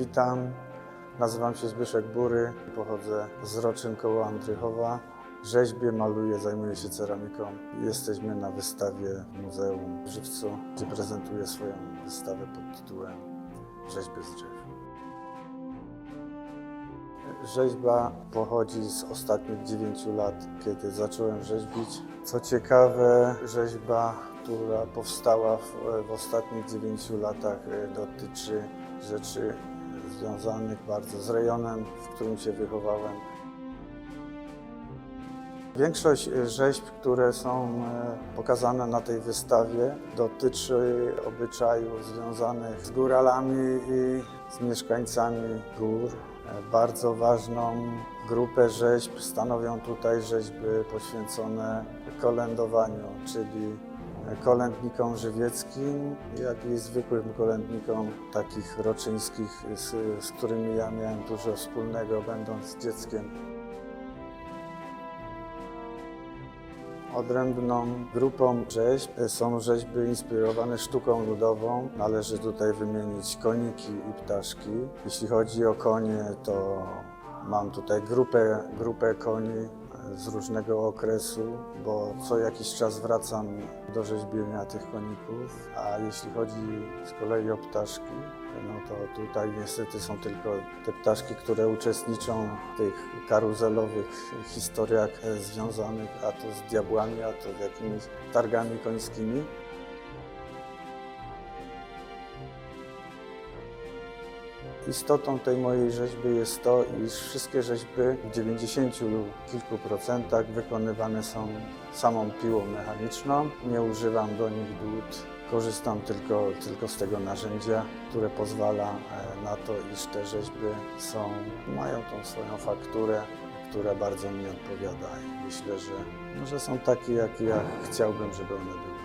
Witam, nazywam się Zbyszek Bury, pochodzę z Roczyn koło Andrychowa. Rzeźbię, maluję, zajmuję się ceramiką. Jesteśmy na wystawie w Muzeum Żywcu, gdzie prezentuję swoją wystawę pod tytułem Rzeźby z drzew. Rzeźba pochodzi z ostatnich 9 lat, kiedy zacząłem rzeźbić. Co ciekawe, rzeźba, która powstała w, w ostatnich 9 latach, e, dotyczy rzeczy związanych bardzo z rejonem, w którym się wychowałem. Większość rzeźb, które są e, pokazane na tej wystawie, dotyczy obyczajów związanych z góralami i z mieszkańcami gór. E, Bardzo ważną grupę rzeźb stanowią tutaj rzeźby poświęcone kolędowaniu, czyli kolędnikom żywieckim, jak i zwykłym kolędnikom takich roczyńskich, z, z którymi ja miałem dużo wspólnego będąc dzieckiem. Odrębną grupą rzeźb są rzeźby inspirowane sztuką ludową. Należy tutaj wymienić koniki i ptaszki. Jeśli chodzi o konie, to mam tutaj grupę, grupę koni z różnego okresu, bo co jakiś czas wracam do rzeźbienia tych koników. A jeśli chodzi z kolei o ptaszki, no to tutaj niestety są tylko te ptaszki, które uczestniczą w tych karuzelowych historiach związanych a to z diabłami, a to z jakimiś targami końskimi. Istotą tej mojej rzeźby jest to, iż wszystkie rzeźby w 90 lub kilku procentach wykonywane są samą piłą mechaniczną. Nie używam do nich dłut. Korzystam tylko, tylko z tego narzędzia, które pozwala e, na to, iż te rzeźby są, mają tą swoją fakturę, która bardzo mi odpowiada myślę, że, no, że są takie, jakie ja chciałbym, żeby one były.